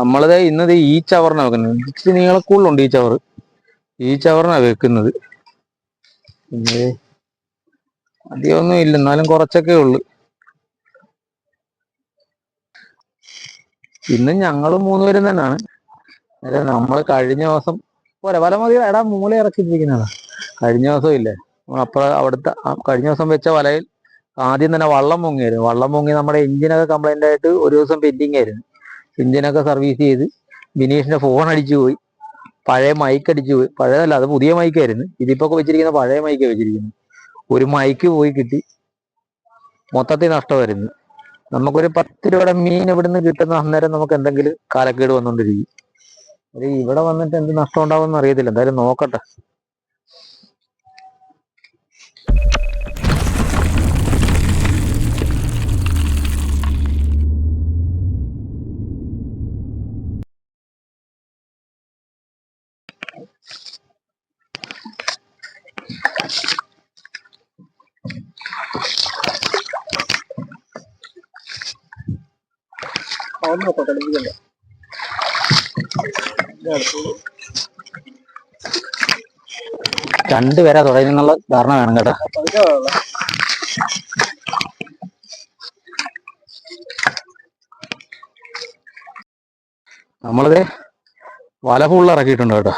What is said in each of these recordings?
നമ്മളിത് ഇന്നത് ഈ ചവറിനാ വെക്കുന്നത്. ഇച്ചിരി നീളക്കൂടുലുണ്ട് ഈ ചവറ്. ഈ ചവറിനാ വെക്കുന്നത്. പിന്നെ അധികമൊന്നും ഇല്ല. എന്നാലും കുറച്ചൊക്കെ ഉള്ളു. ഞങ്ങളും ഞങ്ങൾ മൂന്നുപേരും തന്നെയാണ് അല്ല നമ്മൾ കഴിഞ്ഞ ദിവസം പോരെ വല മതി. എടാ മൂല ഇറക്കിയിരിക്കുന്നതാ കഴിഞ്ഞ ദിവസം ഇല്ലേ? അപ്പൊ അവിടുത്തെ കഴിഞ്ഞ ദിവസം വെച്ച വലയിൽ ആദ്യം തന്നെ വള്ളം മുങ്ങിയായിരുന്നു വള്ളം മുങ്ങി നമ്മുടെ എഞ്ചിനൊക്കെ കംപ്ലൈന്റ് ആയിട്ട് ഒരു ദിവസം പെൻഡിങ് ആയിരുന്നു. എഞ്ചിനൊക്കെ സർവീസ് ചെയ്ത് ബിനീഷിന്റെ ഫോൺ അടിച്ചു പോയി. പഴയ മൈക്ക് അടിച്ചു പോയി. പഴയതല്ല അത് പുതിയ മൈക്കായിരുന്നു ഇതിപ്പോ വെച്ചിരിക്കുന്ന പഴയ മൈക്ക് വെച്ചിരിക്കുന്നു ഒരു മൈക്ക് പോയി കിട്ടി. മൊത്തത്തിൽ നഷ്ടമായിരുന്നു. നമുക്കൊരു പത്ത് രൂപയുടെ മീൻ ഇവിടുന്ന് കിട്ടുന്ന അന്നേരം നമുക്ക് എന്തെങ്കിലും കാലക്കേട് വന്നുകൊണ്ടിരിക്കും. ഇവിടെ വന്നിട്ട് എന്ത് നഷ്ടം ഉണ്ടാവുമെന്ന് അറിയത്തില്ല. എന്തായാലും നോക്കട്ടെ. രണ്ടുപേരാ തുടങ്ങുന്നുള്ള ധാരണ വേണം കേട്ടോ. നമ്മളിത് വല ഫുള്ള് ഇറക്കിയിട്ടുണ്ട് കേട്ടോ.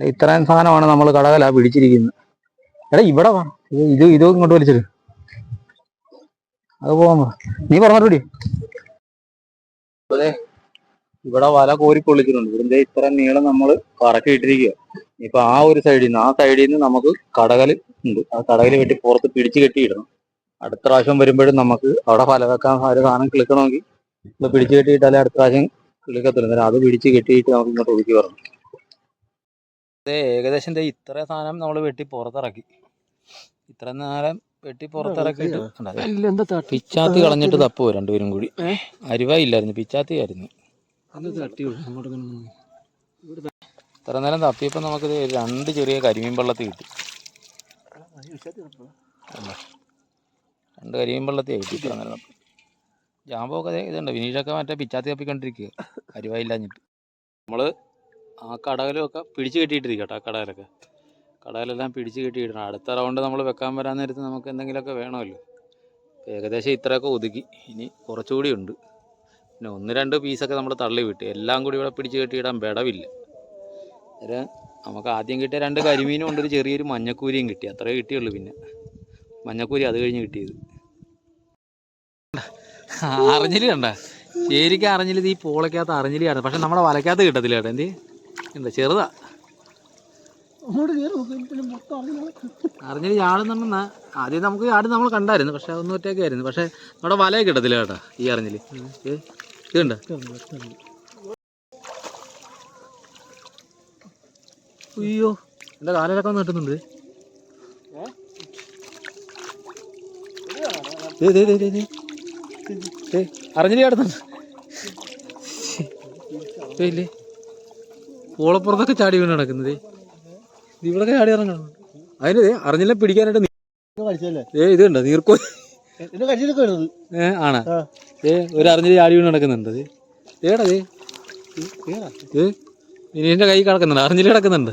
ഇത്രയും സാധനമാണ് നമ്മൾ കടകല പിടിച്ചിരിക്കുന്നത്. എടാ ഇവിടെ വാ. ഇത് ഇത് ഇങ്ങോട്ട് വലിച്ചിട്ട് അത് പോവാ. നീ പറഞ്ഞോടി അതെ ഇവിടെ വല കോരി പൊള്ളിച്ചിട്ടുണ്ട്. ഇതിന്റെ ഇത്ര നീളം നമ്മൾ കറക്കി ഇട്ടിരിക്കുക. ഇപ്പൊ ആ ഒരു സൈഡിൽ നിന്ന് ആ സൈഡിൽ നിന്ന് നമുക്ക് കടകൽ ഉണ്ട്. ആ കടകൽ വെട്ടി പുറത്ത് പിടിച്ചു കെട്ടിയിടണം. അടുത്ത പ്രാവശ്യം വരുമ്പോഴും നമുക്ക് അവിടെ ഫല വെക്കാൻ ഒരു സാധനം കിളിക്കണമെങ്കിൽ നമ്മൾ പിടിച്ചു കെട്ടിയിട്ടാലേ അടുത്ത പ്രാവശ്യം കിളിക്കത്തില്ല എന്നാലും അത് പിടിച്ച് കെട്ടിയിട്ട് നമുക്ക് ഇങ്ങോട്ട് ഒതുക്കി വരണം ഏകദേശം ഇത്ര സാധനം നമ്മൾ വെട്ടി പുറത്തിറക്കി. ഇത്ര നേരം വെട്ടി പുറത്തിറക്കിയിട്ട്? പിച്ചാത്തി കളഞ്ഞിട്ട് തപ്പോ രണ്ടുപേരും കൂടി? അരിവായില്ലായിരുന്നു പിച്ചാത്തി ആയിരുന്നു ഇത്ര നേരം തപ്പിയപ്പോൾ നമുക്ക് രണ്ട് ചെറിയ കരിമീൻ പള്ളത്തി കിട്ടി? രണ്ട് കരിമീൻ പള്ളത്തി കിട്ടി ഇത്ര നേരം. ജാമ്പൊക്കെ ഇതുണ്ട് വിനീഷൊക്കെ മറ്റേ പിച്ചാത്തി തപ്പിക്കൊണ്ടിരിക്കുക അരിവായില്ലാഞ്ഞിട്ട്. നമ്മൾ ആ കടകലൊക്കെ പിടിച്ചു കെട്ടിയിട്ടിരിക്കട്ടെ ആ കടകലൊക്കെ. കടകലെല്ലാം പിടിച്ച് കെട്ടിയിടണം. അടുത്ത റൗണ്ട് നമ്മൾ വെക്കാൻ വരാൻ നേരത്ത് നമുക്ക് എന്തെങ്കിലുമൊക്കെ വേണമല്ലോ. ഏകദേശം ഇത്രയൊക്കെ ഒതുക്കി. ഇനി കുറച്ചുകൂടി ഉണ്ട്. പിന്നെ ഒന്ന് രണ്ട് പീസൊക്കെ നമ്മൾ തള്ളി വിട്ട്. എല്ലാം കൂടി ഇവിടെ പിടിച്ച് കെട്ടിയിടാൻ ബെടവില്ല അന്നേരം നമുക്ക് ആദ്യം കിട്ടിയ രണ്ട് കരിമീനും ഉണ്ട്. ഒരു ചെറിയൊരു മഞ്ഞക്കൂരിയും കിട്ടി. അത്രേ കിട്ടിയുള്ളൂ പിന്നെ. മഞ്ഞക്കൂരി അത് കഴിഞ്ഞ് കിട്ടിയത്. അറിഞ്ഞിൽ കണ്ട. ശരിക്കും അറിഞ്ഞിൽ ഈ പോളക്കകത്ത് അറിഞ്ഞിലാണ് പക്ഷെ നമ്മുടെ വലക്കകത്ത് കിട്ടത്തില്ല കേട്ടോ. എന്ത്? എന്താ ചെറുതാ. അറിഞ്ഞിൽ ചാടുന്നുണ്ടെന്നാ ആദ്യം നമുക്ക് ആടും നമ്മൾ കണ്ടായിരുന്നു പക്ഷെ അതൊന്നും ഒറ്റയ്ക്കായിരുന്നു. പക്ഷെ നമ്മുടെ വലയൊക്കെ കിട്ടത്തില്ല കേട്ടോ ഈ അറിഞ്ഞിൽ ഇതുണ്ട് അയ്യോ എന്റെ കാലിലൊക്കെ ഒന്ന് കിട്ടുന്നുണ്ട് ദേ, ദേ, ദേ, ദേ, ദേ. ദേ, അറിഞ്ഞിൽ ചാടുന്നുണ്ട് പോളപ്പുറത്തൊക്കെ ഇല്ലേ? ചാടി വീണ് നടക്കുന്നത് ഇവിടൊക്കെ ചാടി ഇറങ്ങണം. അതിന് അറിഞ്ഞില്ല പിടിക്കാനായിട്ട് ഏ ഇത് കണ്ടോ നീർക്കോ ഏ ആണോ. ഏ ഒരു അറിഞ്ഞിൽ ചാടി വീണ് നടക്കുന്നുണ്ട് ദേ. ഏടാ ഏ ഇനിന്റെ കൈ കിടക്കുന്നുണ്ട്. അറിഞ്ഞില്ല കിടക്കുന്നുണ്ട്.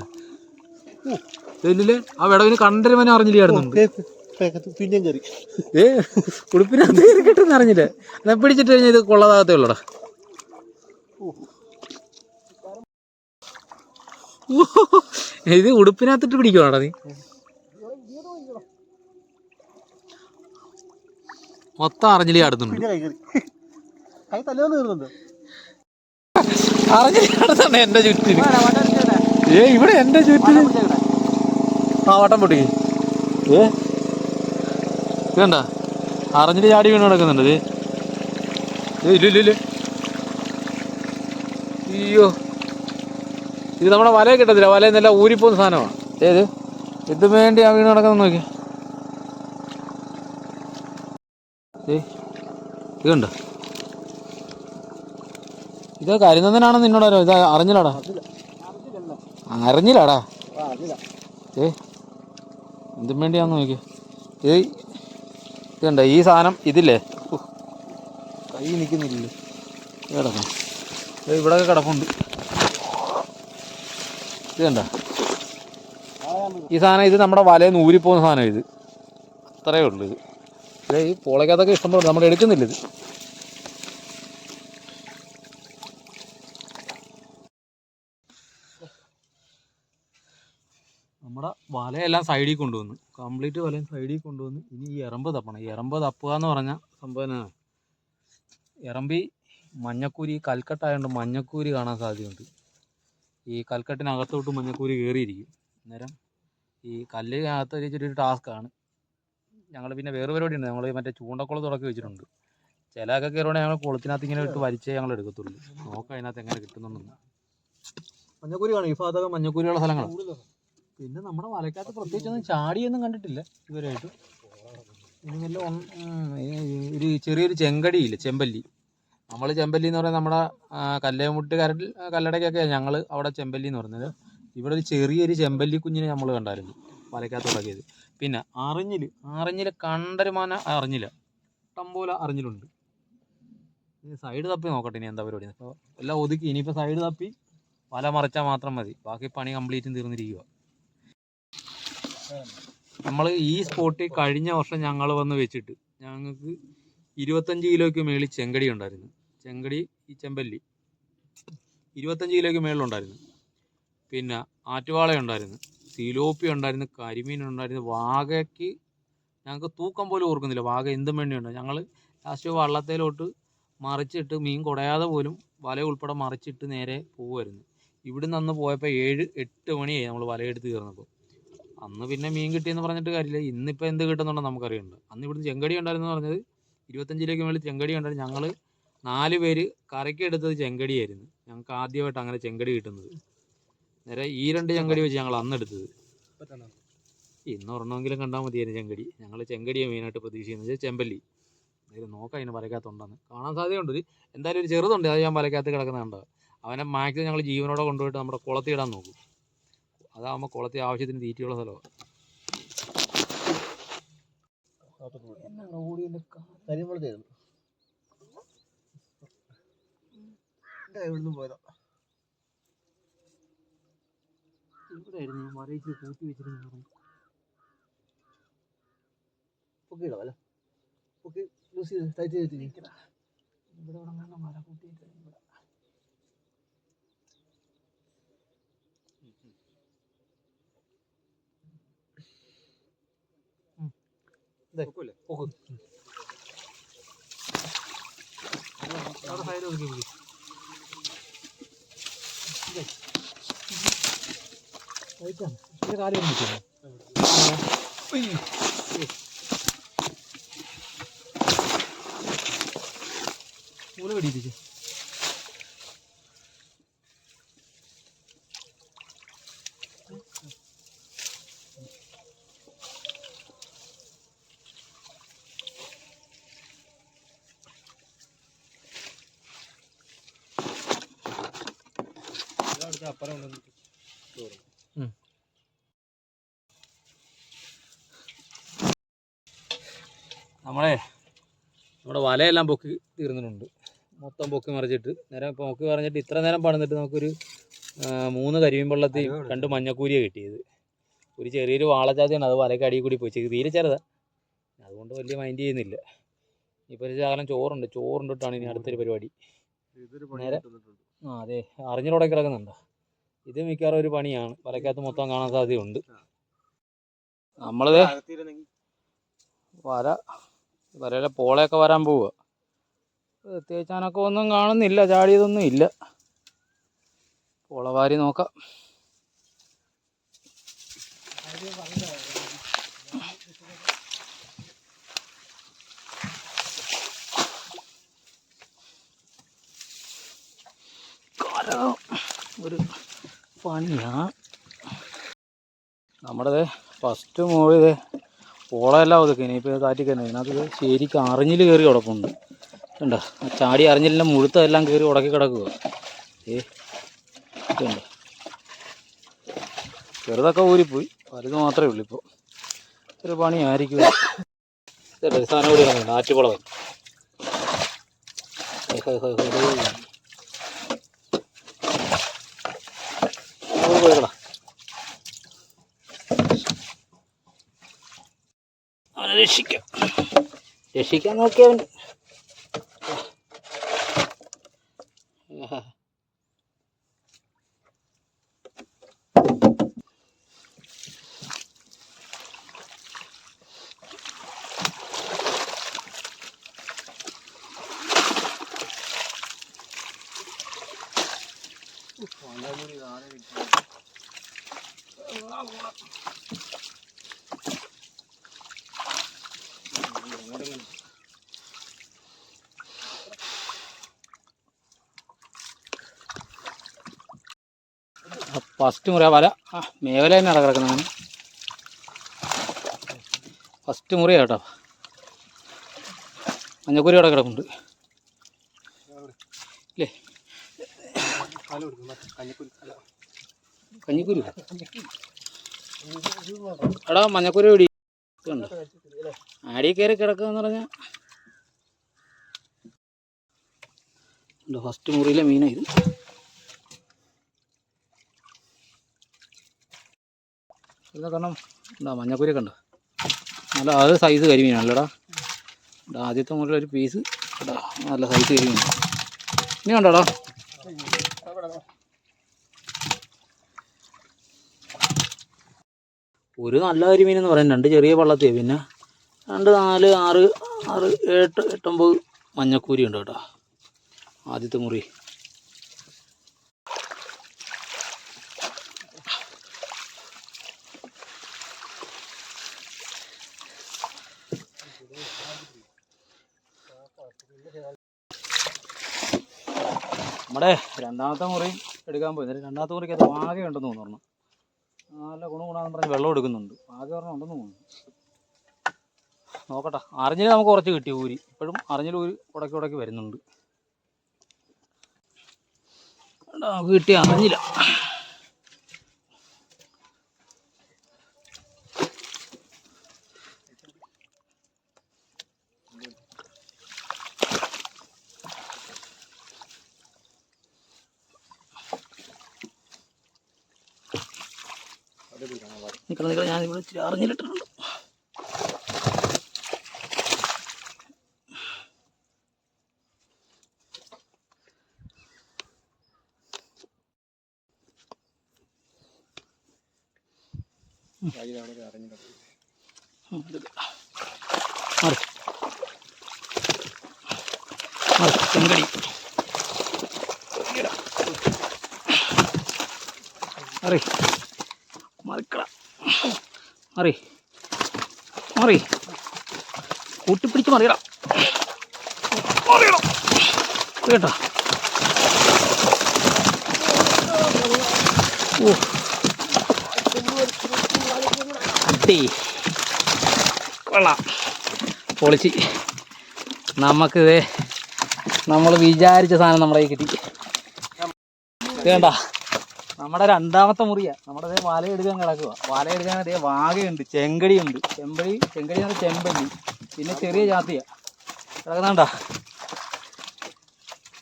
ആ വിടവിന് കണ്ടരുമനെ അറിഞ്ഞിൽ അറിഞ്ഞില്ല പിന്നെയും കയറി ഏ ഉടുപ്പിനകത്ത് കയറി കിട്ടുന്ന അറിഞ്ഞില്ലേ. എന്നാ പിടിച്ചിട്ട് കഴിഞ്ഞാൽ ഇത് കൊള്ളതാകത്തേ ഉള്ളടാ. ഇത് ഉടുപ്പിനകത്തിട്ട് പിടിക്കുവാടാ നീ? മൊത്തം അറിഞ്ഞിലി ആടുന്നുണ്ട് അറിഞ്ഞിലി ആടുന്നുണ്ട് എന്റെ ചുറ്റിന്. ഏ ഇവിടെ എന്റെ ചുറ്റിന്. ആ വട്ടം പൊട്ടിക്ക് ഏ? ഇതണ്ട അറിഞ്ഞിട്ട് ചാടി വീണ് കിടക്കുന്നുണ്ട് ഇല്ല ഇല്ല ഇല്ല. അയ്യോ. ഇത് നമ്മുടെ വലയെ കിട്ടത്തില്ല വലയിൽ നല്ല ഊരിപ്പോകുന്ന സാധനമാണ്. ഏത് ഇത്. വേണ്ടി ആ വീണ് നടക്കുന്ന നോക്കി. ഇതുണ്ട് ഇത് കണ്ടോ? നിന്നോടാരോ ഇത് അറിഞ്ഞില്ലടാ. അറിഞ്ഞില്ലടാ. ഏ എന്തും വേണ്ടിയാന്ന് നോക്കി. ഇത് ഇതുണ്ട് ഈ സാധനം ഇതില്ലേ? കൈ നിൽക്കുന്നില്ലേ കിടക്കാം ഇവിടെ കിടപ്പുണ്ട്. ഇത് കണ്ട? ഈ സാധനം ഇത് നമ്മുടെ വലയിൽ നിന്ന് ഊരിപ്പോകുന്ന സാധനം ഇത്. അത്രയേ ഉള്ളൂ ഇത്. ഇത് ഈ പോളയ്ക്കകത്തൊക്കെ ഇഷ്ടംപോലെ നമ്മൾ എടുക്കുന്നില്ല ഇത്. നമ്മുടെ വലയെല്ലാം സൈഡിൽ കൊണ്ടുവന്നു. കംപ്ലീറ്റ് വലയും സൈഡിൽ കൊണ്ടുവന്ന് ഇനി ഈ എറമ്പ് തപ്പണം. എറമ്പ് തപ്പുക എന്ന് പറഞ്ഞാൽ സംഭവം? എറമ്പി മഞ്ഞക്കൂരി കൽക്കട്ടായതുകൊണ്ട് മഞ്ഞക്കൂരി കാണാൻ സാധ്യതയുണ്ട്. ഈ കൽക്കട്ടിനകത്തോട്ട് മഞ്ഞക്കൂരി കയറിയിരിക്കും. അന്നേരം ഈ കല്ലിനകത്ത് ഒരു ചെറിയൊരു ടാസ്ക്കാണ് ഞങ്ങൾ പിന്നെ വേറെ പരിപാടി ഉണ്ട് ഞങ്ങൾ മറ്റേ ചൂണ്ടക്കുളം തുടക്കി വെച്ചിട്ടുണ്ട്. ചിലതൊക്കെ കയറുവാണെങ്കിൽ ഞങ്ങൾ കുളത്തിനകത്ത് ഇങ്ങനെ ഇട്ട് വലിച്ചേ ഞങ്ങൾ എടുക്കത്തുള്ളൂ. നോക്കാം അതിനകത്ത് എങ്ങനെ കിട്ടുന്നുണ്ടെന്ന്. മഞ്ഞക്കൂരി കാണും. ഈ ഭാഗത്തൊക്കെ മഞ്ഞക്കൂരിയുള്ള സ്ഥലങ്ങൾ പിന്നെ നമ്മുടെ വലക്കകത്ത് പ്രത്യേകിച്ചൊന്നും ചാടിയൊന്നും കണ്ടിട്ടില്ല ഉം, ഈ ഒരു ചെറിയൊരു ചെങ്കടിയില്ല ചെമ്പല്ലി. നമ്മൾ ചെമ്പല്ലി എന്ന് പറയുന്നത് നമ്മുടെ കല്ലേമുട്ട് കരൽ കല്ലടയ്ക്കൊക്കെ ഞങ്ങൾ അവിടെ ചെമ്പല്ലി എന്ന് പറയുന്നത് ഇവിടെ ഒരു ചെറിയൊരു ചെമ്പല്ലി കുഞ്ഞിനെ നമ്മൾ കണ്ടായിരുന്നു വലക്കകത്ത് തുടങ്ങിയത് പിന്നെ അറിഞ്ഞിൽ അറിഞ്ഞിൽ കണ്ടരുമാന അറിഞ്ഞില്ല ഇഷ്ടംപോലെ അറിഞ്ഞിലുണ്ട്. സൈഡ് തപ്പി നോക്കട്ടെ ഇനി എന്താ പരിപാടി? അപ്പോൾ എല്ലാം ഒതുക്കി ഇനിയിപ്പോൾ സൈഡ് തപ്പി വല മറിച്ചാൽ മാത്രം മതി ബാക്കി പണി കംപ്ലീറ്റും തീർന്നിരിക്കുക നമ്മൾ ഈ സ്പോട്ടിൽ കഴിഞ്ഞ വർഷം ഞങ്ങൾ വന്ന് വെച്ചിട്ട് ഞങ്ങൾക്ക് ഇരുപത്തഞ്ച് കിലോയ്ക്ക് മേളിൽ ചെങ്കടി ഉണ്ടായിരുന്നു. ചെങ്കടി ഈ ചെമ്പല്ലി. ഇരുപത്തഞ്ച് കിലോയ്ക്ക് മേളിലുണ്ടായിരുന്നു. പിന്നെ ആറ്റുവാള ഉണ്ടായിരുന്നു. സീലോപ്പി ഉണ്ടായിരുന്നു കരിമീൻ ഉണ്ടായിരുന്നു. വാഗയ്ക്ക് ഞങ്ങൾക്ക് തൂക്കം പോലും ഓർക്കുന്നില്ല. വാഗ എന്തും വേണ്ടിയുണ്ട്. ഞങ്ങൾ ലാസ്റ്റ് വള്ളത്തേലോട്ട് മറിച്ചിട്ട് മീൻ കുടയാതെ പോലും വല ഉൾപ്പെടെ മറിച്ചിട്ട് നേരെ പോകുമായിരുന്നു ഇവിടുന്ന് അന്ന് പോയപ്പോൾ ഏഴ് എട്ട് മണിയായി നമ്മൾ വലയെടുത്ത് കയറുന്നപ്പോൾ അന്ന് പിന്നെ മീൻ കിട്ടിയെന്ന് പറഞ്ഞിട്ട് കാര്യമില്ല. ഇന്നിപ്പോൾ എന്ത് കിട്ടുന്നുണ്ടോ നമുക്കറിയണ്ട. അന്ന് ഇവിടുന്ന് ചെങ്കടി ഉണ്ടായിരുന്നു പറഞ്ഞത് ഇരുപത്തഞ്ചിലേക്ക് മേളിൽ ചെങ്കടി ഉണ്ടായിരുന്നു. ഞങ്ങൾ നാല് പേര് കറിക്ക് എടുത്തത് ചെങ്കടിയായിരുന്നു ഞങ്ങൾക്ക് ആദ്യമായിട്ട് അങ്ങനെ ചെങ്കടി കിട്ടുന്നത്. നേരെ ഈ രണ്ട് ചെങ്കടി വെച്ച് ഞങ്ങൾ അന്ന് എടുത്തത്. ഇന്ന് ഒരെണ്ണമെങ്കിലും കണ്ടാൽ മതിയായിരുന്നു ചെങ്കടി. ഞങ്ങൾ ചെങ്കടിയെ മെയിനായിട്ട് പ്രതീക്ഷിക്കുന്നത്. ചെമ്പല്ലി. എന്തായാലും നോക്കാം അതിന് വലക്കകത്തുണ്ടെന്ന് കാണാൻ സാധ്യതയുണ്ട്. എന്തായാലും ഒരു ചെറുതുണ്ട്. അത് ഞാൻ വലക്കകത്ത് കിടക്കുന്നുണ്ട് അവനെ മാക്സിമം ഞങ്ങൾ ജീവനോടെ കൊണ്ടുപോയിട്ട് നമ്മുടെ കുളത്തി ഇടാൻ നോക്കും. അതാകുമ്പോൾ കുളത്തി ആവശ്യത്തിന് തീറ്റയുള്ള സ്ഥലമാണ്. കരിമുളകായിരുന്നു ഇവിടുന്ന് പോയതാ. ഇവിടെയായിരുന്നു ഞാൻ കൂട്ടി വെച്ചിരുന്നു പൊക്കി ഇടാം അല്ലേ? പൊക്കി ലൂസ് ചെയ്ത് ടൈറ്റ് ചെയ്തിട്ട് ഇവിടെ ഇവിടെ മര കൂട്ടിയിട്ട് ഇവിടെ. പൊക്കൂല്ലേ പോക്ക്. അവിടെ സൈഡ് ഒതുക്കി കാര്യം മൂല പിടിപ്പിച്ചു അപ്പുറം നമ്മളെ നമ്മുടെ വലയെല്ലാം പൊക്കി തീർന്നിട്ടുണ്ട്. മൊത്തം പൊക്കി മറിച്ചിട്ട്. നേരം പൊക്കി മറിഞ്ഞിട്ട് ഇത്ര നേരം പണിതിട്ട് നമുക്കൊരു മൂന്ന് കരിമീൻ വെള്ളത്തിൽ രണ്ട് മഞ്ഞക്കൂരിയാണ് കിട്ടിയത്. ഒരു ചെറിയൊരു വാളച്ചാത്തിയാണ് അത് വലയ്ക്ക് അടിയിൽ കൂടി പോയി തീരെ ചെറുതാ. അതുകൊണ്ട് വലിയ മൈൻഡ് ചെയ്യുന്നില്ല. ഇപ്പോൾ ഒരു ശകലം ചോറുണ്ട്. ചോറുണ്ടിട്ടാണ് ഇനി അടുത്തൊരു പരിപാടി. നേരെ. ആ അതെ. അറിഞ്ഞിലൂടെ കിടക്കുന്നുണ്ട്? ഇത് മിക്കവാറും ഒരു പണിയാണ്. വലയ്ക്കകത്ത് മൊത്തം കാണാൻ സാധ്യതയുണ്ട്. നമ്മളിത് വര വരയിലെ പോളയൊക്കെ വരാൻ പോവുക. പ്രത്യേകിച്ച് ഒന്നും കാണുന്നില്ല ചാടിയതൊന്നും ഇല്ല. പോളവാരി നോക്കാം. ഒരു പണിയാ. നമ്മുടെ ഫസ്റ്റ് മോളിത് പോളയെല്ലാം ഒതുക്കി. ഇപ്പോൾ താറ്റിക്കുന്നത് ഇതിനകത്ത് ശരിക്ക് അറിഞ്ഞിൽ കയറി കിടക്കുന്നുണ്ട് കണ്ട? ആ ചാടി അറിഞ്ഞില്ല മുഴുത്തെല്ലാം കയറി ഉടക്കി കിടക്കുക ഏ ഇതുണ്ട്. ചെറുതൊക്കെ ഊരിപ്പോയി. വലുത് മാത്രമേ ഉള്ളൂ ഇപ്പോൾ ഒരു പണി ആയിരിക്കും സാധനം കൂടി കിടക്കുന്നു ആറ്റുപുളവൻ. പോയിക്കടാ രക്ഷിക്കാം. രക്ഷിക്കാൻ നോക്കിയവൻ ഫസ്റ്റ് മുറി ആ വല മേവല തന്നെയാണ് കിടക്കുന്നതാണ് ഫസ്റ്റ് മുറിയാ കേട്ടോ മഞ്ഞക്കുരി അവിടെ കിടക്കുന്നുണ്ട് ഇല്ലേ? കഞ്ഞിക്കുരു എടാ മഞ്ഞക്കുരി ഇടി ആടി കയറി കിടക്കുക എന്ന് പറഞ്ഞാൽ ഫസ്റ്റ് മുറിയിലെ മീനാണ് ഇത് കാരണം എന്താ മഞ്ഞക്കുരിയൊക്കെ കണ്ടോ നല്ല അത് സൈസ് കരിമീനാണല്ലോടാ ആദ്യത്തെ മുതൽ ഒരു പീസ് കേട്ടോ നല്ല സൈസ് കരിമീൻ ഇനി കണ്ടോടാ ഒരു നല്ല കരിമീൻ എന്ന് പറയാൻ രണ്ട് ചെറിയ വള്ളത്തിയാണ് പിന്നെ രണ്ട് നാല് ആറ് ആറ് എട്ട് എട്ടൊമ്പത് മഞ്ഞക്കൂരി ഉണ്ട് കേട്ടോ. ആദ്യത്തെ മുറി. നമ്മുടെ രണ്ടാമത്തെ മുറി എടുക്കാൻ പോയി. രണ്ടാമത്തെ മുറിക്ക് അത് ആകെ ഉണ്ടെന്ന് തോന്നുന്നു നല്ല ഗുണം ഗുണമെന്ന് പറഞ്ഞ് വെള്ളം എടുക്കുന്നുണ്ട്. ആകെ ഒരെണ്ണം ഉണ്ടെന്ന് തോന്നുന്നു. നോക്കട്ടെ. അറിഞ്ഞിൽ നമുക്ക് കുറച്ച് കിട്ടി ഊരി. ഇപ്പോഴും അറിഞ്ഞിൽ ഊരി ഉടക്കി ഉടക്കി വരുന്നുണ്ട്. നമുക്ക് കിട്ടി അറിഞ്ഞില്ല. ഇത് മാറ്. മാറ്, ചെങ്കടി ഈടാ. മാറി. മറി. കൂട്ടിപ്പിടിച്ച് മറിയടാ. കേട്ടോ. ഓ. അടി. കൊള്ളാം. പൊളിച്ച്. നമുക്കിത് നമ്മൾ വിചാരിച്ച സാധനം നമ്മുടെ കിട്ടി. വേണ്ട നമ്മുടെ രണ്ടാമത്തെ മുറിയാ. നമ്മുടെ വല എടുക്കാൻ കിടക്കുക വല എടുക്കാൻ അതേ വാകയുണ്ട് ചെങ്കടിയുണ്ട്. ചെമ്പടി ചെങ്കടി എന്ന് ചെമ്പല്ലി. പിന്നെ ചെറിയ ജാതിയാ. കിടക്കുന്നുണ്ടാ?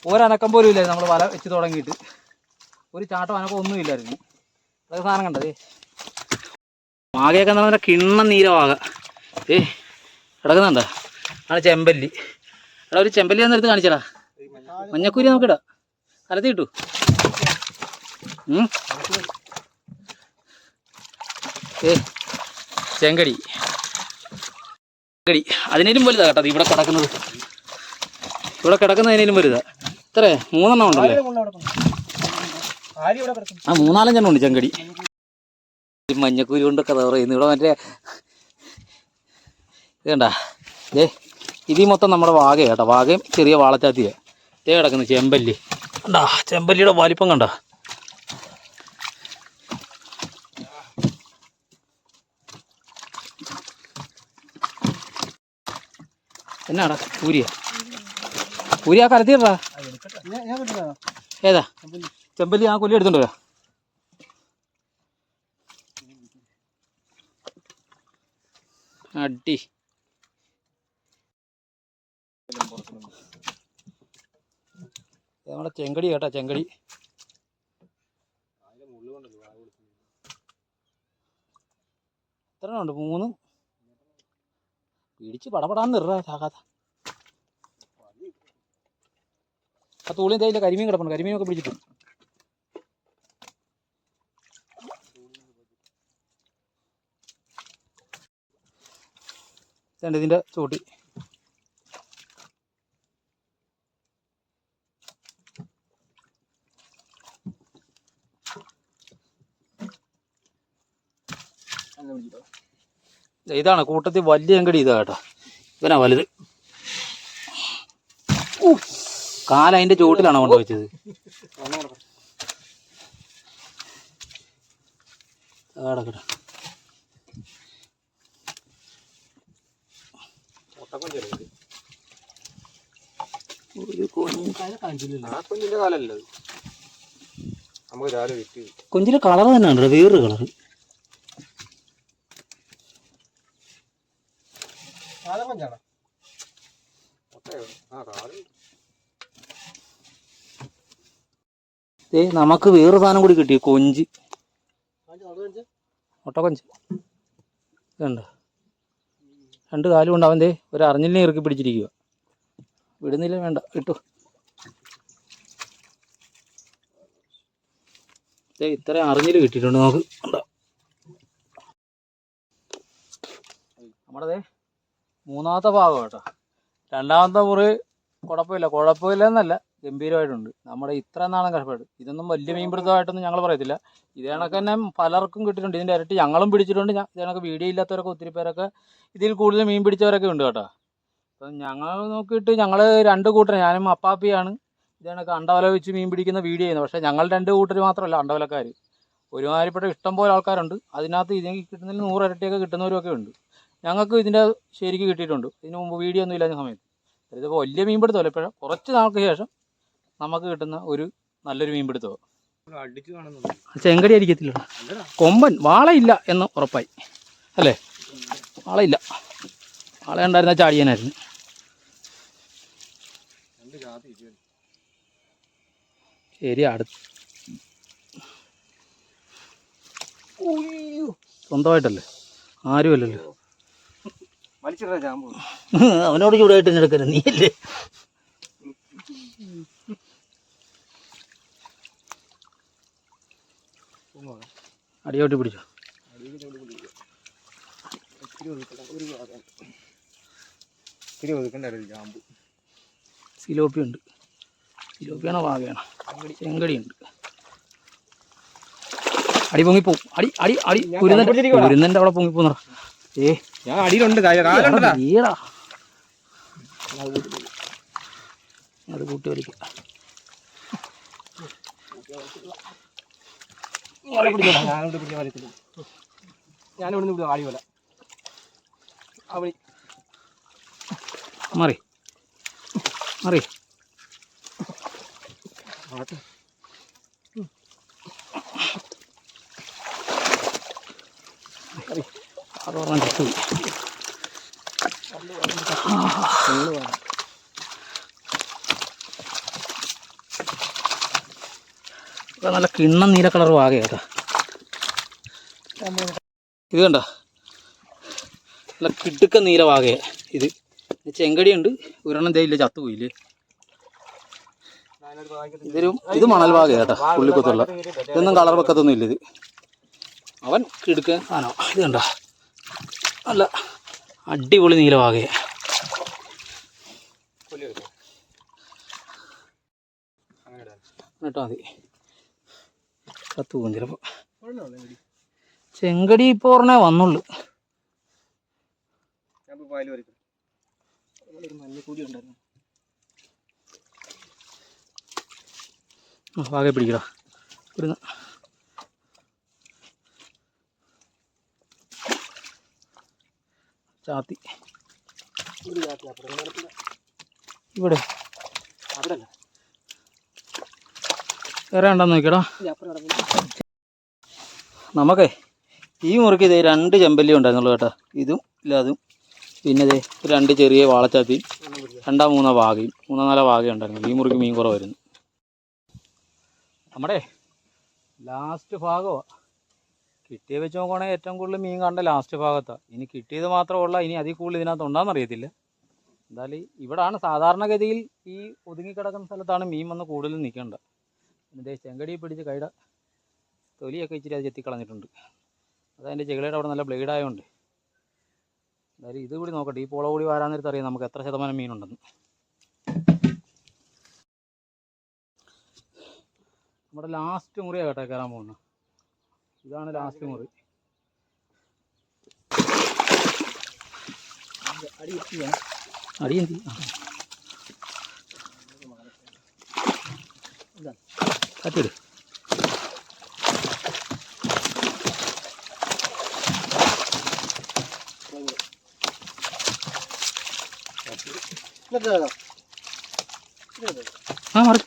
ഒരനക്കം പോലും ഇല്ലായിരുന്നു നമ്മൾ വല വെച്ച് തുടങ്ങിയിട്ട്. ഒരു ചാട്ടം അനക്കം ഒന്നും ഇല്ലായിരുന്നു. അതൊക്കെ സാധനം കണ്ടതേ വാകയൊക്കെ എന്ന് പറഞ്ഞാൽ കിണ്ണ നീര വാക ഏ കിടക്കുന്നുണ്ടോ? ആണ് ചെമ്പല്ലി. എടാ ഒരു ചെമ്പല്ലി എന്നെടുത്ത് കാണിച്ചടാ. മഞ്ഞക്കൂരി നമുക്കിടാ. കലത്തി കിട്ടൂ. ഏ ചെങ്കടി. ചെങ്കടി. അതിനേലും വലുതാ കേട്ടോ ഇത് ഇവിടെ കിടക്കുന്നത്. ഇവിടെ കിടക്കുന്നതിനേലും വലുതാ. ഇത്രേ മൂന്നെണ്ണം ഉണ്ടല്ലേ? ആ മൂന്നാലഞ്ചെണ്ണം ഉണ്ട് ചെങ്കടി. മഞ്ഞക്കൂരി കൊണ്ടൊക്കെ കഥ പറയുന്നു ഇവിടെ മറ്റേ ഇതേണ്ട ഏ ദേ ഇതിൽ മൊത്തം നമ്മുടെ വാഗയാട്ടോ കേട്ടോ. വാഗയും ചെറിയ വാളച്ചാത്തിയാണ് ദേ കിടക്കുന്നു ചെമ്പല്ലി. കണ്ടാ ചെമ്പല്ലിയുടെ വലിപ്പം കണ്ടാ? എന്നാടാ? പൂരിയ? പൂരി ആ കലത്തിടാ ഏതാ? ചെമ്പല്ലി ആ കൊല്ലി എടുത്തുണ്ടോ അടി. നമ്മുടെ ചെങ്കടി കേട്ടാ ചെങ്കടി. എത്ര ഉണ്ട്? മൂന്നും? പിടിച്ച് പടപടാന്ന് ഇറ താകാത്ത ആ തൂളിയും തേയില്ല കരിമീൻ കിടപ്പുണ്ട്. കരിമീനൊക്കെ പിടിച്ചിട്ടു. രണ്ട് ഇതിന്റെ ചോട്ടി. ദേ ഇതാണ് കൂട്ടത്തിൽ വലിയ അങ്കടി ഇതാ കേട്ടോ. ഇവനാ വലുത്. കാല അതിന്റെ കിടക്കട്ടെ ഒരു കുഞ്ഞിന്റെ നമുക്ക് രാവിലെ വിറ്റ് കൊഞ്ചിന്റെ കളർ തന്നെയാണ് വേറൊരു കളർ കാലം കൊഞ്ചാണ് ആ കാലം ഏ നമുക്ക് വേറൊരു സാധനം കൂടി കിട്ടി കൊഞ്ച്. മുട്ടക്കൊഞ്ച് ഇതുണ്ട്. രണ്ട് കാലും ഉണ്ട് അവന്റെ ഒരു അറിഞ്ഞിലിനെ ഇറക്കി പിടിച്ചിരിക്കുക വിടുന്നില്ല വേണ്ട ഇട്ടു. ഇത്ര അറിഞ്ഞിൽ കിട്ടിയിട്ടുണ്ട് നമുക്ക്? നമ്മുടെ മൂന്നാമത്തെ ഭാഗം കേട്ടോ. രണ്ടാമത്തെ മുറി കുഴപ്പമില്ല. കുഴപ്പമില്ല എന്നല്ല. ഗംഭീരമായിട്ടുണ്ട്. നമ്മുടെ ഇത്ര നാളും കഷ്ടപ്പെട്ട്. ഇതൊന്നും വലിയ മീൻപിടുത്തമായിട്ടൊന്നും ഞങ്ങൾ പറയത്തില്ല. ഇത് കണക്ക് തന്നെ പലർക്കും കിട്ടിയിട്ടുണ്ട്. ഇതിന്റെ ഇരട്ടി ഞങ്ങളും പിടിച്ചിട്ടുണ്ട്. ഇത് കണക്ക് വീഡിയോ ഇല്ലാത്തവരൊക്കെ ഒത്തിരി പേരൊക്കെ ഇതിൽ കൂടുതൽ മീൻ പിടിച്ചവരൊക്കെ ഉണ്ട് കേട്ടോ. അപ്പം ഞങ്ങൾ നോക്കിയിട്ട് ഞങ്ങൾ രണ്ട് കൂട്ടർ ഞാനും അപ്പാപ്പിയാണ് ഇത് കണക്ക് അണ്ടവല വെച്ച് മീൻ പിടിക്കുന്ന വീഡിയോ ചെയ്യുന്നത്. പക്ഷേ ഞങ്ങൾ രണ്ട് കൂട്ടർ മാത്രമല്ല അണ്ടവലക്കാർ ഒരുമാതിരിപ്പെട്ട ഇഷ്ടം പോലെ ആൾക്കാരുണ്ട്. അതിനകത്ത് ഇതിന് കിട്ടുന്നതിൽ നൂറ് ഇരട്ടിയൊക്കെ കിട്ടുന്നവരൊക്കെ ഉണ്ട്. ഞങ്ങൾക്ക് ഇതിന്റെ ശരിക്ക് കിട്ടിയിട്ടുണ്ട്. ഇതിനു മുമ്പ് വീഡിയോ ഒന്നും ഇല്ലാത്ത സമയത്ത്. ഇതിപ്പോൾ വലിയ മീൻപിടുത്തമല്ല. ഇപ്പോഴും കുറച്ച് നാൾക്ക് ശേഷം നമുക്ക് കിട്ടുന്ന ഒരു നല്ലൊരു മീൻ കാണുന്നുണ്ട് ചെങ്കടി അരിക്കത്തില്ല കൊമ്പൻ വാളയില്ല എന്ന് ഉറപ്പായി. അല്ലേ? വാളയില്ല. വാള ഉണ്ടായിരുന്ന ചാടിയനായിരുന്നു. ശരി അടുത്ത് സ്വന്തമായിട്ടല്ലേ? ആരുമല്ലല്ലോ അവനോട് ചൂടായിട്ട് നീ നീയല്ലേ? അടിയോട്ടി പിടിച്ചോ. ഇത്തിരി ഒതുക്കണ്ടായിരുന്നു ജാമ്പു. സിലോപ്പി ഉണ്ട് സിലോപ്പിയാണോ വാകയാണോ ചെങ്കടി. ഉണ്ട് അടി പൊങ്ങിപ്പോവും. അടി അടി അടി. കുരുന്നന്റെ അവിടെ പൊങ്ങിപ്പോന്നറ ഏ. ഞാൻ അടിയിലുണ്ട് നീടാ അത് കൂട്ടി വലിക്കുക ഞാനിവിടെ പിടിക്കാൻ പറ്റത്തില്ല ഞാനിവിടെ നിന്ന് ആടി പോലെ അവിടെ മാറി. മാറി. അത് ചത്തുപോയി നല്ല കിണ്ണ നീല കളർ കേട്ടോ ഇത് കണ്ട? നല്ല കിടുക്ക നീല വാകയ ഇത്. ചെങ്കടിയുണ്ട്. ഒരെണ്ണം തേയില്ല ചത്തുപോയില്ലേ. ഇതൊരു ഇത് മണൽ വാക കേട്ടോ പുള്ളിക്കൊത്തുള്ള. ഇതൊന്നും കളർ വെക്കത്തൊന്നും ഇല്ല ഇത്. അവൻ കിടുക്ക ആനോ ഇത് കണ്ട? നല്ല അടിപൊളി നീല വാകയ. കേട്ടോ മതി. ചത്തു പോകും ചിലപ്പോൾ ചെങ്കടി ഇപ്പോൾ വന്നുള്ളൂ. ഇപ്പൊ പായൽ വന്നുള്ളു വാകെ പിടിക്കടാ. ഇവിടുന്ന്. ചാത്തി. ഇവിടെ. അവിടെ അല്ല. വേറെ ഉണ്ടെന്ന് നോക്കിയടാ. നമുക്ക് ഈ മുറിക്ക് ഇതേ രണ്ട് ചെമ്പല്ലി ഉണ്ടായിരുന്നുള്ളൂ കേട്ടോ. ഇതും ഇല്ല അതും. പിന്നെ ഇതേ രണ്ട് ചെറിയ വാളച്ചാത്തി. രണ്ടാ മൂന്നാ വാകയും മൂന്നാ നാലാ വാകയും ഉണ്ടായിരുന്നു. ഈ മുറിക്ക് മീൻ കുറവായിരുന്നു നമ്മുടെ ലാസ്റ്റ് ഭാഗമാണ് കിട്ടിയത് വെച്ച് നോക്കുവാണെങ്കിൽ ഏറ്റവും കൂടുതൽ മീൻ കണ്ട ലാസ്റ്റ് ഭാഗത്താണ് ഇനി കിട്ടിയത് മാത്രമുള്ള ഇനി അതിൽ കൂടുതൽ ഇതിനകത്ത് ഉണ്ടാകുന്ന അറിയത്തില്ല. എന്തായാലും ഇവിടാണ് സാധാരണഗതിയിൽ ഈ ഒതുങ്ങിക്കിടക്കുന്ന സ്ഥലത്താണ് മീൻ വന്ന് കൂടുതലും നിൽക്കേണ്ടത്. ഇതിന്റെ ചെങ്കടി പിടിച്ച് കൈയുടെ തൊലിയൊക്കെ ഇച്ചിരി അത് ചെത്തിക്കളഞ്ഞിട്ടുണ്ട്. അതതിന്റെ ചെകിളയുടെ അവിടെ നല്ല ബ്ലേഡ് ആയതുകൊണ്ട് എന്തായാലും ഇത് കൂടി നോക്കട്ടെ. ഈ പോള കൂടി വരാൻ നേരത്ത് അറിയാം നമുക്ക് എത്ര ശതമാനം മീനുണ്ടെന്ന് നമ്മുടെ ലാസ്റ്റ് മുറിയാണ് കേട്ടോ കയറാൻ പോകുന്നത്. ഇതാണ് ലാസ്റ്റ് മുറി. അടി അടി ഏതാ? ആ മറി.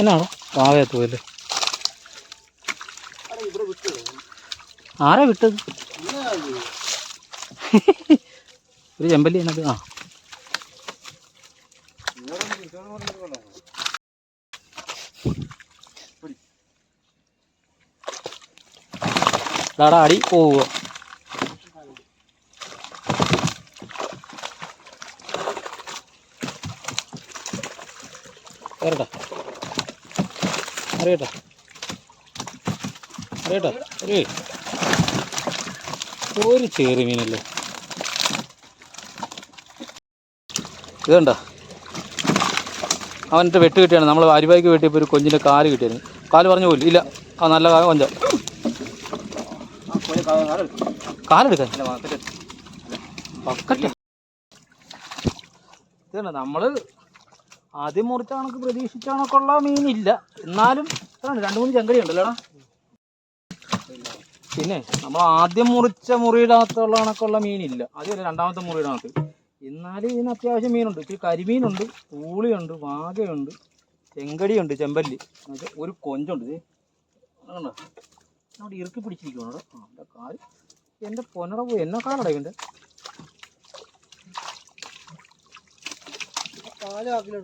എന്നാണോ? പാവയെ പോയല്ലേ ആരാ വിട്ടത്? ഒരു ചെമ്പല്ലി എന്നത് ആ ഇങ്ങോട്ട് വന്ന് ഇങ്ങോട്ട് വന്ന് ഇങ്ങോട്ട് വന്ന്. അടി പോവുക കയറട്ടാ അറിയട്ടാ അറിയട്ടാ ഒരു ചേറി മീനല്ലേ? ഇതുണ്ടോ? അവന്റെ വെട്ട് കിട്ടിയാണ്. നമ്മൾ അരിവായിക്ക് വെട്ടിയപ്പോൾ ഒരു കൊഞ്ചിന്റെ കാൽ കിട്ടിയായിരുന്നു. കാൽ പറഞ്ഞു പോലും ഇല്ല. ആ നല്ല കൊഞ്ച ആ കോഴി കാ- കാൽ എടുക്ക്. കാലെടുക്കാൻ ഇതാണ് നമ്മൾ ആദ്യം മുറിച്ച കണക്ക് പ്രതീക്ഷിച്ച കണക്കുള്ള മീനില്ല. എന്നാലും ഇതാണ് രണ്ട് മൂന്ന് ചെങ്കടി ഉണ്ടല്ലോടാ പിന്നെ നമ്മൾ ആദ്യം മുറിച്ച മുറിയുടെ അകത്തുള്ള കണക്കുള്ള മീനില്ല അതല്ല രണ്ടാമത്തെ മുറിയുടെ കണക്ക് എന്നാലും ഇതിന് അത്യാവശ്യം മീനുണ്ട്. ഇത്തിരി കരിമീനുണ്ട് പൂളിയുണ്ട് വാകയുണ്ട് ചെങ്കടിയുണ്ട് ചെമ്പല്ലി. ഒരു കൊഞ്ചുണ്ട് ഇത് കണ്ടോ അവിടെ ഇറുക്കി പിടിച്ചിരിക്കുവാണ് ആ എന്റെ കാൽ. എന്റെ പൊന്നട പോയി എന്നെ കാലട ഇവന്റെ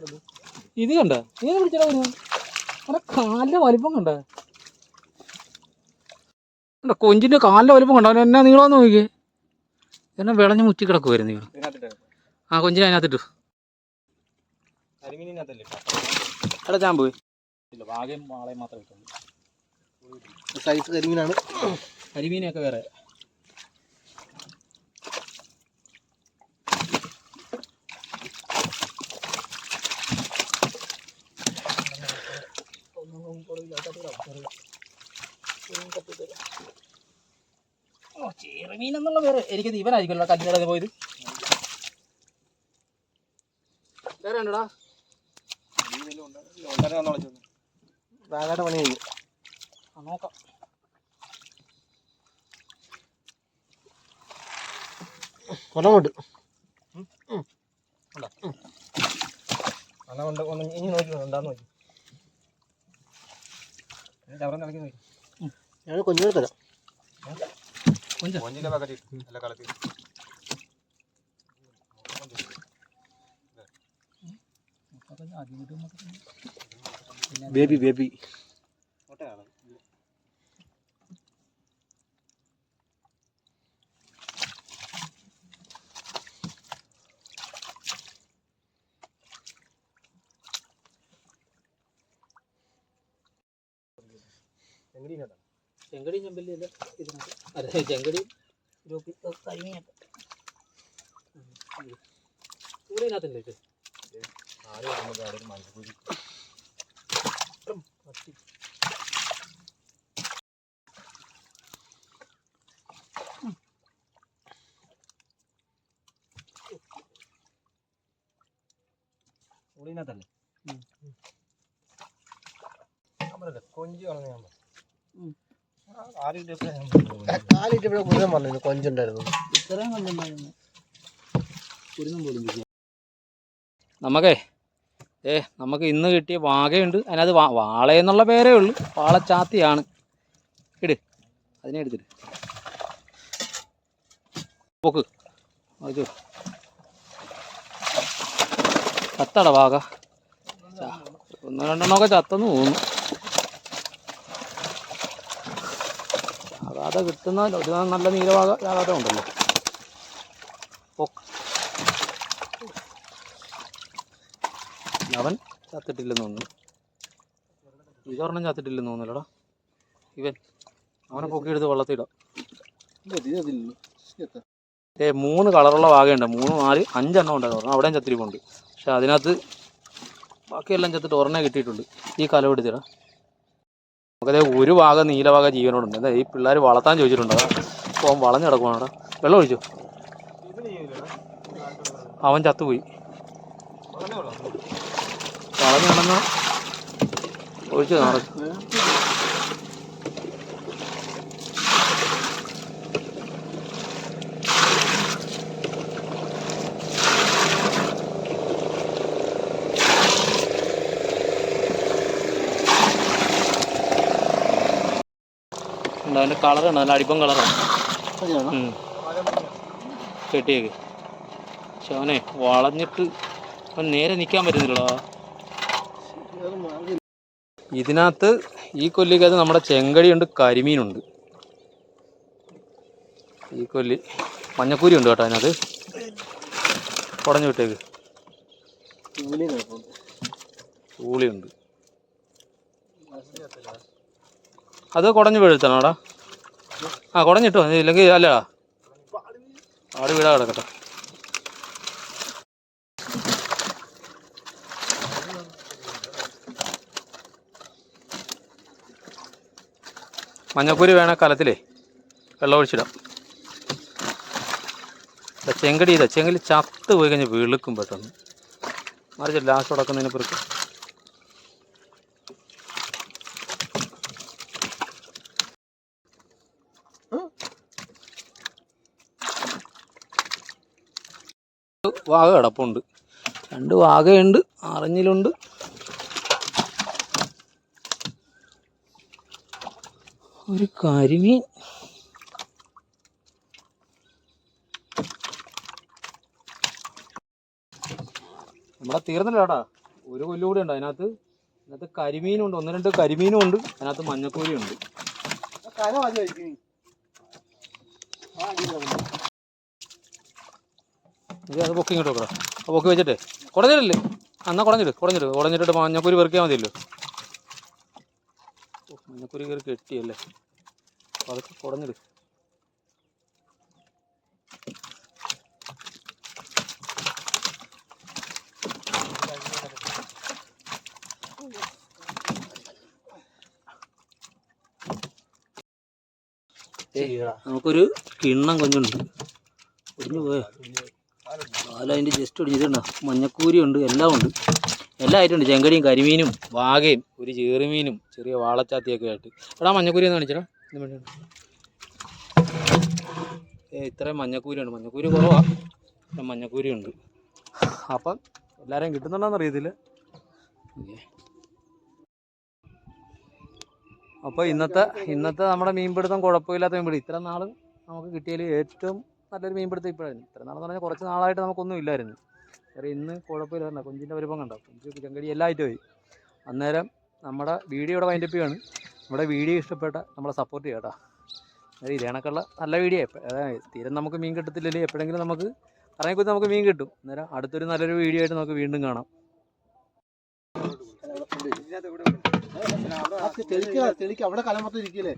ഇത്. ഇത് കണ്ട? ഏത് പിടിച്ചടാ ഒരു അല്ല കാലിന്റെ വലിപ്പം കണ്ട? കണ്ട കൊഞ്ചിന്റെ കാലിന്റെ വലിപ്പം കണ്ട? അവൻ എന്നാ നീളാന്ന് നോക്കിയേ എന്നെ വിളഞ്ഞ് മുറ്റി കിടക്കുമായിരുന്നു നീളം ആ കൊഞ്ചിനെ അതിനകത്തിട്ടു? എടാ ഞാൻ പോയി ഇല്ല വാകയും വാളയും മാത്രമേ കിട്ടുള്ളൂ സൈസ് കരിമീനാണ്. കരിമീനൊക്കെ വേറെ. ഓ ചെറുമീൻ എന്നുള്ള പേര്. എനിക്കത് ഇവനായിരിക്കുമല്ലോ കല്ലിടന്ന് പോയത്. വേറെ ഉണ്ടോടാ ഒന്നര പണി കഴിഞ്ഞു. നോക്കാം. ഒന്ന് ഇനി നോക്കി ഉണ്ടാന്ന് നോക്കി. ഞാൻ തരാം. കൊഞ്ഞിന്റെ അല്ല ബേബി ബേബി. ചെങ്കടി ചെമ്പല്ലി അല്ല ഇതിനകത്ത്. അതെ ചെങ്കടി. ഗ്രൂപ്പി കരിമീനൊക്കെ ഇവിടെ ഇതിനകത്തല്ലേ ഇത്? ഉള്ളിനകത്തല്ലേ ഉം. കൊഞ്ച് കളഞ്ഞ ഞാൻ ഉം. നമുക്കേ ഏ നമുക്ക് ഇന്ന് കിട്ടിയ വാകയുണ്ട് അതിനകത്ത് വാ വാളയെന്നുള്ള പേരേ ഉള്ളൂ. വാളച്ചാത്തിയാണ്. ഇട്. അതിനെ എടുത്തിട്ട് പോക്ക്. അത് ചത്തട വാക ഒന്നോ രണ്ടെണ്ണമൊക്കെ ചത്തെന്ന് തോന്നുന്നു. ജാത കിട്ടുന്ന നല്ല നീലവാക വ്യാപാരം ഉണ്ടല്ലോ. അവൻ ചത്തിട്ടില്ലെന്ന് തോന്നുന്നു. ഇതൊരെണ്ണം ചത്തിട്ടില്ലെന്ന് തോന്നുന്നല്ലോടാ. ഇവൻ അവനെ പൊക്കിയെടുത്ത് വെള്ളത്തിടാം ഏ മൂന്ന് കളറുള്ള വാഗയുണ്ട്. മൂന്ന് നാല് അഞ്ചെണ്ണം ഉണ്ടായിരുന്നു ഒരെണ്ണം അവിടെയും ചത്തിരിപ്പുണ്ട്. പക്ഷെ അതിനകത്ത് ബാക്കിയെല്ലാം ചത്തിട്ട് ഒരെണ്ണേ കിട്ടിയിട്ടുണ്ട്. ഈ കല പിടിച്ചിടാ നമുക്കതേ ഒരു ഭാഗ നീലഭാഗ ജീവനോടുണ്ട്. എന്താ ഈ പിള്ളേർ വളർത്താൻ ചോദിച്ചിട്ടുണ്ട്. അവൻ വളഞ്ഞു കിടക്കുവാണ് വെള്ളം ഒഴിച്ചു? അവൻ ചത്തുപോയി. വളഞ്ഞു കിടന്ന? ഒഴിച്ചു നാറ ഉണ്ട് അതിന്റെ കളറാണ് നല്ല അടിപ്പം കളറാണ്. കെട്ടിയേക്ക്. പക്ഷെ അവനെ വളഞ്ഞിട്ട് അവൻ നേരെ നിൽക്കാൻ പറ്റുന്നില്ലടാ. ഇതിനകത്ത് ഈ കൊല്ലിക്കകത്ത് നമ്മുടെ ചെങ്കടിയുണ്ട് കരിമീനുണ്ട്. ഈ കൊല്ലി മഞ്ഞക്കൂരി ഉണ്ട് കേട്ടോ അതിനകത്ത്. കുടഞ്ഞു വിട്ടേക്ക്. ഊളിയുണ്ട് അത് കുടഞ്ഞു വീഴ്ത്തണോടാ? ആ കുടഞ്ഞിട്ടോ? ഇല്ലെങ്കിൽ അല്ലടാ. ആട് വീടാ കിടക്കട്ടെ. മഞ്ഞപ്പൊരി വേണ കലത്തിലേ. വെള്ളം ഒഴിച്ചിടാം. ദാ ചെങ്കടി ഇതാ ചെങ്കലി ചത്ത് പോയി കഴിഞ്ഞാൽ വീളുക്കും പെട്ടെന്ന്. മറിച്ച് ലാസ്റ്റ് ഉടക്കുന്നതിന് പിറക്ക് വാഗ കിടപ്പുണ്ട്. രണ്ട് വാഗയുണ്ട് ആറഞ്ഞിലുണ്ട് ഒരു കരിമീൻ. നമ്മളെ തീർന്നില്ല കേട്ടാ. ഒരു കൊല്ലു കൂടി ഉണ്ട് അതിനകത്ത്. അതിനകത്ത് കരിമീനും ഉണ്ട് ഒന്ന് രണ്ട് കരിമീനും ഉണ്ട് അതിനകത്ത് മഞ്ഞക്കൂരിയും ഉണ്ട് ഇത് അത് പൊക്കി ഇങ്ങോട്ട് വെക്കടാ ആ പൊക്കി വെച്ചിട്ടേ. കുടഞ്ഞിടല്ലേ എന്നാൽ കുടഞ്ഞിട് കുടഞ്ഞിട് കുടഞ്ഞിട്ട് മഞ്ഞക്കുരി പെറുക്കിയാൽ മതിയല്ലോ. മഞ്ഞക്കുരി കയറി കെട്ടിയല്ലേ? അപ്പോൾ അതൊക്കെ കുടഞ്ഞിട് നമുക്കൊരു കിണ്ണം കൊഞ്ഞുണ്ട്. ഒടിഞ്ഞു പോയോ? അതിന്റെ ജസ്റ്റ് ഒടിഞ്ഞിട്ടുണ്ടോ മഞ്ഞക്കൂരി ഉണ്ട് എല്ലാം ഉണ്ട്. എല്ലാം ആയിട്ടുണ്ട്. ചെങ്കടിയും കരിമീനും വാകയും ഒരു ചേറുമീനും ചെറിയ വാളച്ചാത്തിയൊക്കെ ആയിട്ട്. എടാ മഞ്ഞക്കൂരി എന്ന് കാണിച്ചടാ. ഏ ഇത്രയും മഞ്ഞക്കൂരിയുണ്ട് മഞ്ഞക്കൂരി കുറവാണ് മഞ്ഞക്കൂരിയുണ്ട് അപ്പം എല്ലാവരെയും കിട്ടുന്നുണ്ടോന്നറിയത്തില്ല അപ്പോൾ ഇന്നത്തെ ഇന്നത്തെ നമ്മുടെ മീൻപിടുത്തം കുഴപ്പമില്ലാത്ത മീൻപിടുത്തം. ഇത്ര നാൾ നമുക്ക് കിട്ടിയതിൽ ഏറ്റവും നല്ലൊരു മീൻ പിടുത്തം ഇപ്പോഴായിരുന്നു ഇത്ര നാളെന്ന് പറഞ്ഞാൽ കുറച്ച് നാളായിട്ട് നമുക്കൊന്നും ഇല്ലായിരുന്നു. വേറെ ഇന്ന് കുഴപ്പമില്ലായിരുന്നു കൊഞ്ചിന്റെ വരുമ്പം കണ്ടോ കൊഞ്ച് ചെങ്കടി എല്ലാം ആയിട്ട് പോയി. അന്നേരം നമ്മുടെ വീഡിയോ ഇവിടെ വൈൻഡപ്പ് ചെയ്യാണ് നമ്മുടെ വീഡിയോ ഇഷ്ടപ്പെട്ട നമ്മളെ സപ്പോർട്ട് ചെയ്യാം കേട്ടോ അതായത് ഇതേ കണക്കുള്ള നല്ല വീഡിയോ. അതായത് തീരം നമുക്ക് മീൻ കിട്ടത്തില്ലെങ്കിൽ എപ്പോഴെങ്കിലും നമുക്ക് ഇറങ്ങിക്കുത്തി നമുക്ക് മീൻ കിട്ടും. അന്നേരം അടുത്തൊരു നല്ലൊരു വീഡിയോ ആയിട്ട് നമുക്ക് വീണ്ടും കാണാം. അവിടെ തെളിക്ക അവിടെ ഇരിക്കില്ലേ?